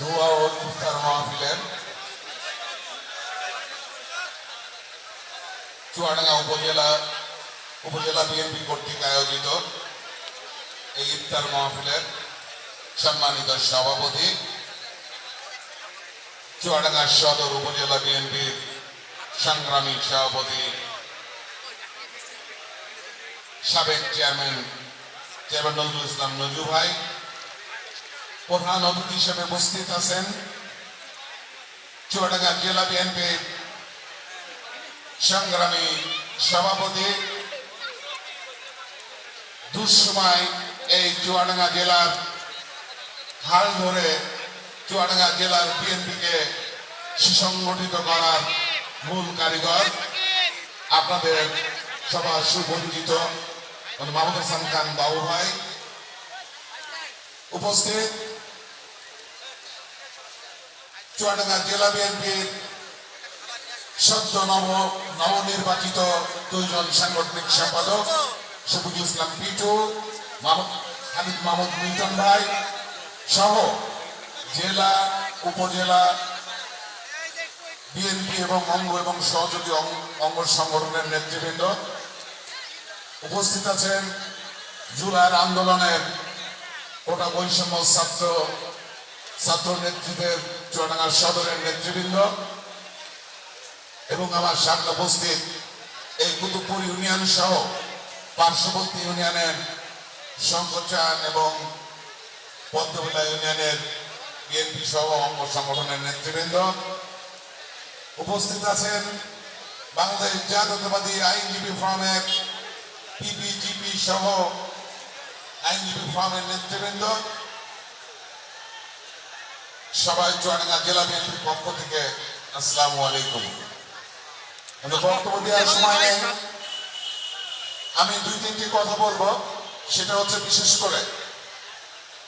দোয়া ও ইফতার মাহফিলের। চুয়াডাঙ্গা উপজেলা উপজেলা বিএনপি কর্তৃক আয়োজিত এই ইফতার মাহফিলের সম্মানিত সভাপতি, চুয়াডাঙ্গা সদর উপজেলা বিএনপির সংগ্রামী সভাপতি, সাবেক চেয়ারম্যান চেয়ারম্যান নজরুল ইসলাম নজরু ভাই প্রধান অতিথি হিসেবে উপস্থিত আছেন। চুয়াডাঙ্গা জেলা বিএনপির সংগ্রামী সভাপতি। দুঃসময় এই চুয়াডাঙ্গা জেলার হাল ধরে চুয়াডাঙ্গা জেলার বিএনপিকে সুসংগঠিত করার মূল কারিগর আপনাদের সবার সুপরিচিত মাহমুদ হাসান খান বাবু ভাই। উপস্থিত চুয়াডাঙ্গা জেলা বিএনপির সদ্য নব নবনির্বাচিত দুইজন সাংগঠনিক সম্পাদক সবুজ ইসলাম পিটু হামিদ মাহমুদ মিল্টন ভাই সহ জেলা, উপজেলা বিএনপি এবং অঙ্গ এবং সহযোগী অঙ্গ- সংগঠনের নেতৃবৃন্দ উপস্থিত আছেন জুলাইয়ের আন্দোলনের কোটা বৈষম্য ছাত্র ছাত্র নেতৃত্বের চুয়াডাঙ্গা সদরের নেতৃবৃন্দ এবং আমার সামনে উপস্থিত এই কুতুবপুর ইউনিয়ন সহ পার্শ্ববর্তী ইউনিয়নের সংকোচান এবং পদ্মবিলা ইউনিয়নের বিএনপি সহ অঙ্গ সংগঠনের নেতৃবৃন্দ উপস্থিত আছেন বাংলাদেশ জাতীয়তাবাদী আইনজীবী ফোরামের পিপিজিপি সহ আইনজীবী ফোরামের নেতৃবৃন্দ। সবাই চুয়াডাঙ্গা জেলা বিএনপির পক্ষ থেকে আসসালামু আলাইকুম। আমি বক্তব্য দেওয়ার সময় নেই। আমি দুই তিনটি কথা বলব সেটা হচ্ছে বিশেষ করে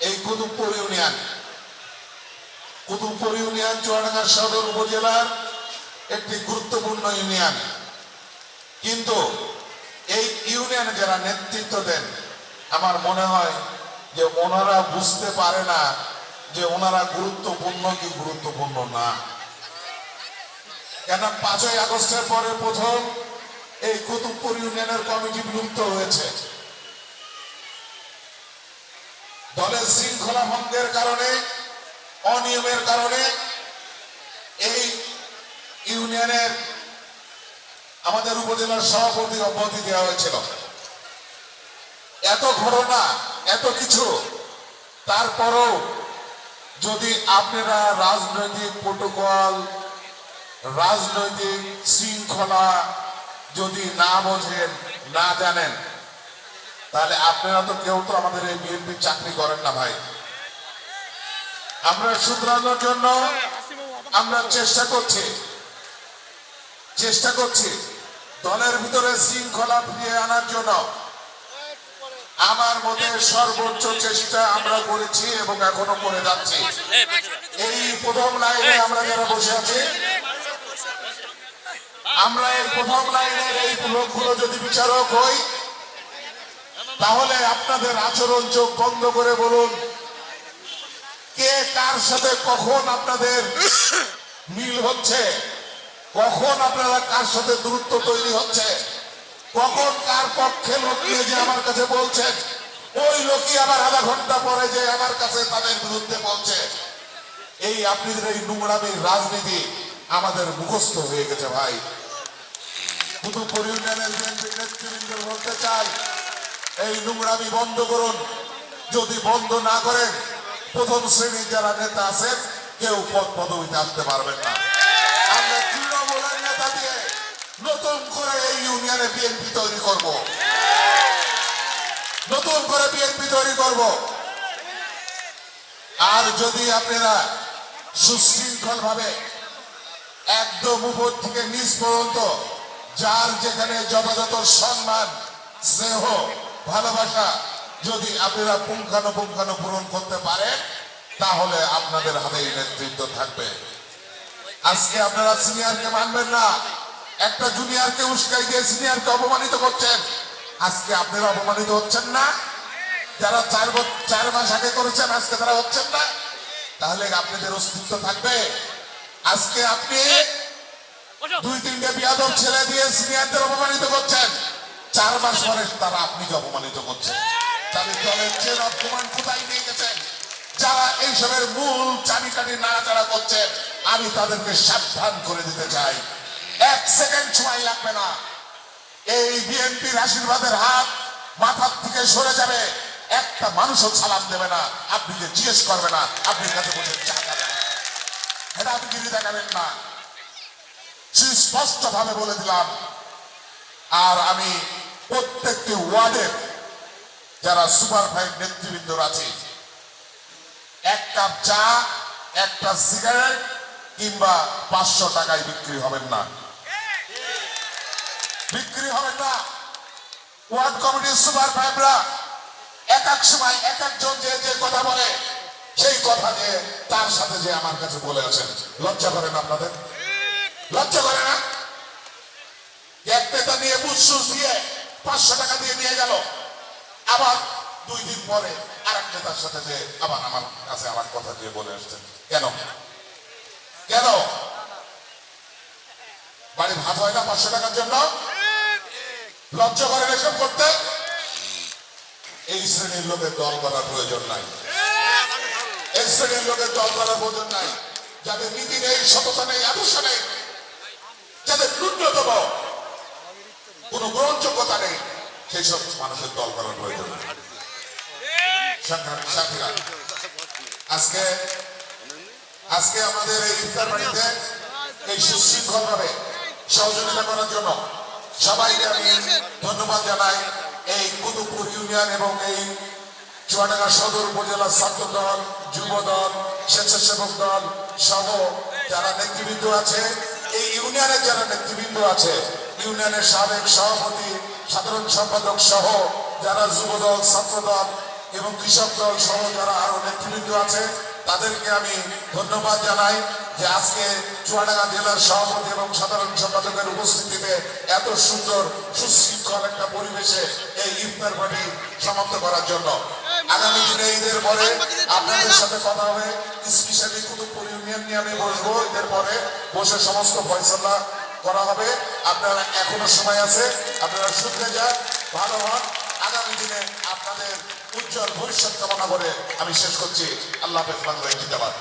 এই কুতুবপুর ইউনিয়ন। কুতুবপুর ইউনিয়ন চুয়াডাঙ্গা সদর উপজেলার একটি গুরুত্বপূর্ণ ইউনিয়ন। কিন্তু এই ইউনিয়নে যারা নেতৃত্ব দেন আমার মনে হয় যে ওনারা বুঝতে পারে না যে ওনারা গুরুত্বপূর্ণ কি গুরুত্বপূর্ণ না। কেন পাঁচই আগস্টের পরে প্রথম এই কুতুবপুর ইউনিয়নের কমিটি বিলুপ্ত হয়েছে। দলের শৃঙ্খলা ভঙ্গের কারণে, অনিয়মের কারণে এই ইউনিয়নের আমাদের উপজেলার সভাপতি অব্যাহতি দেওয়া হয়েছিল। এত ঘটনা, এত কিছু, তারপরও যদি আপনারা রাজনৈতিক প্রোটোকল, রাজনৈতিক শৃঙ্খলা যদি না বোঝেন, না জানেন, তাহলে আপনারা তো কেউ তো আমাদের এই বিএনপি চাকরি করেন না ভাই। আমরা শুধরানোর জন্য আমরা চেষ্টা করছি। চেষ্টা করছি। দলের ভিতরে শৃঙ্খলা ফিরিয়ে আনার জন্য। আমার মতে সর্বোচ্চ চেষ্টা আমরা করেছি এবং এখনও করে যাচ্ছি। এই প্রথম লাইনে আমরা যারা বসে আছি, আমরা এই প্রথম লাইনের এই লোকগুলো যদি বিচারক হই, তাহলে আপনাদের আচরণ চোখ বন্ধ করে বলুন, কে কার সাথে কখন আপনাদের মিল হচ্ছে, কখন আপনারা কার সাথে দূরত্ব তৈরি হচ্ছে? কখন কার পক্ষে লোক নিয়ে যে আমার কাছে বলছেন ওই লোকই আবার আধা ঘণ্টা পরে যে আমার কাছে তাদের বিরুদ্ধে বলছে। এই আপনাদের এই নোংরামির রাজনীতি আমাদের মুখস্থ হয়ে গেছে ভাই। শুধু নেতৃবৃন্দ বলতে চাই, এই নোংরামি বন্ধ করুন। যদি বন্ধ না করেন, প্রথম শ্রেণির যারা নেতা আছেন, কেউ পদ পদবিতে আসতে পারবেন না আমরা তৃণমূলের নেতা দিয়ে নতুন করে এই ইউনিয়নে বিএনপি তৈরি করব। নতুন করে বিএনপি তৈরি করব। আর যদি আপনারা সুশৃঙ্খল ভাবে একদম উপর থেকে নিচ পর্যন্ত, যার যেখানে যথাযথ সম্মান, স্নেহ, ভালোবাসা যদি আপনারা পুঙ্খানুপুঙ্খানু পূরণ করতে পারেন, তাহলে আপনাদের হাতেই নেতৃত্ব থাকবে। আজকে আপনারা সিনিয়রকে মানবেন না। একটা জুনিয়রকে উস্কাই দিয়ে সিনিয়রকে অপমানিত করছেন। আজকে আপনারা অপমানিত হচ্ছেন না। যারা চার চার মাস আগে করেছেন আজকে তারা হচ্ছেন না। তাহলে আপনাদের অস্তিত্ব থাকবে। আজকে আপনি দুই তিনটে বিয়াদব ছেলে দিয়ে সিনিয়রদের অপমানিত করছেন। চার মাস পরে তারা আপনিকে অপমানিত করছেন তাহলে দলের চেন অফ কমান্ড কোথায় নিয়ে গেছেন? যারা এইসবের মূল চাবিকাঠি নাড়াচাড়া করছেন আমি তাদেরকে সাবধান করে দিতে চাই। সময় লাগবে না। এই বিএনপির আশীর্বাদের হাত মাথার থেকে সরে যাবে। একটা মানুষও সালাম দেবে না। আপনি যে জিজ্ঞেস করবে না, আপনি কাছে বসে চা খাবেন আপনি গিরি দেখাবেন না। সুস্পষ্ট ভাবে বলে দিলাম। আর আমি প্রত্যেকটি ওয়ার্ডের যারা সুপার ফাইভ নেতৃবৃন্দ আছে, এক কাপ চা, একটা সিগারেট কিংবা পাঁচশো টাকায় বিক্রি হবেন না। বিক্রি হবে না। ওয়ার্ড কমিটির সুপার এক এক সময় এক একজন যে যে কথা বলে, সেই কথা যে তার সাথে যে আমার কাছে বলে আছেন লজ্জা করেন আপনাদের? লজ্জা করে না? এক নেতা নিয়ে বুঝসুস দিয়ে পাঁচশো টাকা দিয়ে নিয়ে গেল। আবার দুই দিন পরে আরেক নেতার সাথে যে আবার আমার কাছে আমার কথা দিয়ে বলে আসছেন কেন? কেন? বাড়ি ভাত হয় না পাঁচশো টাকার জন্য? লজ্জা করেন এসব করতে? এই শ্রেণির লোকের দল করার প্রয়োজন নাই। এই শ্রেণির লোকের দল করার প্রয়োজন নাই। যাদের নীতি নেই, সততা নেই, আদর্শ নেই, যাদের ন্যূনতম কোন গ্রহণযোগ্যতা নেই সেই সব মানুষের দল করার প্রয়োজন নেই। আজকে আজকে আমাদের এই ইফতার বাড়িতে এই সুশৃঙ্খল ভাবে সহযোগিতা করার জন্য সবাইকে আমি ধন্যবাদ জানাই এই কুতুবপুর ইউনিয়ন এবং এই চুয়াডাঙ্গা সদর উপজেলা ছাত্র দল যুব দল স্বেচ্ছাসেবক দল সহ যারা নেতৃবৃন্দ আছে, এই ইউনিয়নের যারা নেতৃবৃন্দ আছে, ইউনিয়নের সাবেক সভাপতি, সাধারণ সম্পাদক সহ যারা যুব দল ছাত্র দল এবং কৃষক দল সহ যারা আরও নেতৃবৃন্দ আছে, তাদেরকে আমি ধন্যবাদ জানাই। যে আজকে চুয়াডাঙ্গা জেলার সভাপতি এবং সাধারণ সম্পাদকের উপস্থিতিতে এত সুন্দর, সুশৃঙ্খল একটা পরিবেশে এই ইফতার পার্টি সমাপ্ত করার জন্য। আগামী দিনে ঈদের পরে আপনাদের সাথে কথা হবে। স্পেশালি কুতুবপুর ইউনিয়ন নিয়ে আমি বসবো। ঈদের পরে বসে সমস্ত ফয়সলা করা হবে। আপনারা এখনও সময় আছে। আপনারা শুনতে যান, ভালো হন। আগামী দিনে আপনাদের উজ্জ্বল ভবিষ্যৎ কামনা করে আমি শেষ করছি। আল্লাহ হাফেজ, বাংলাদেশ জিন্দাবাদ।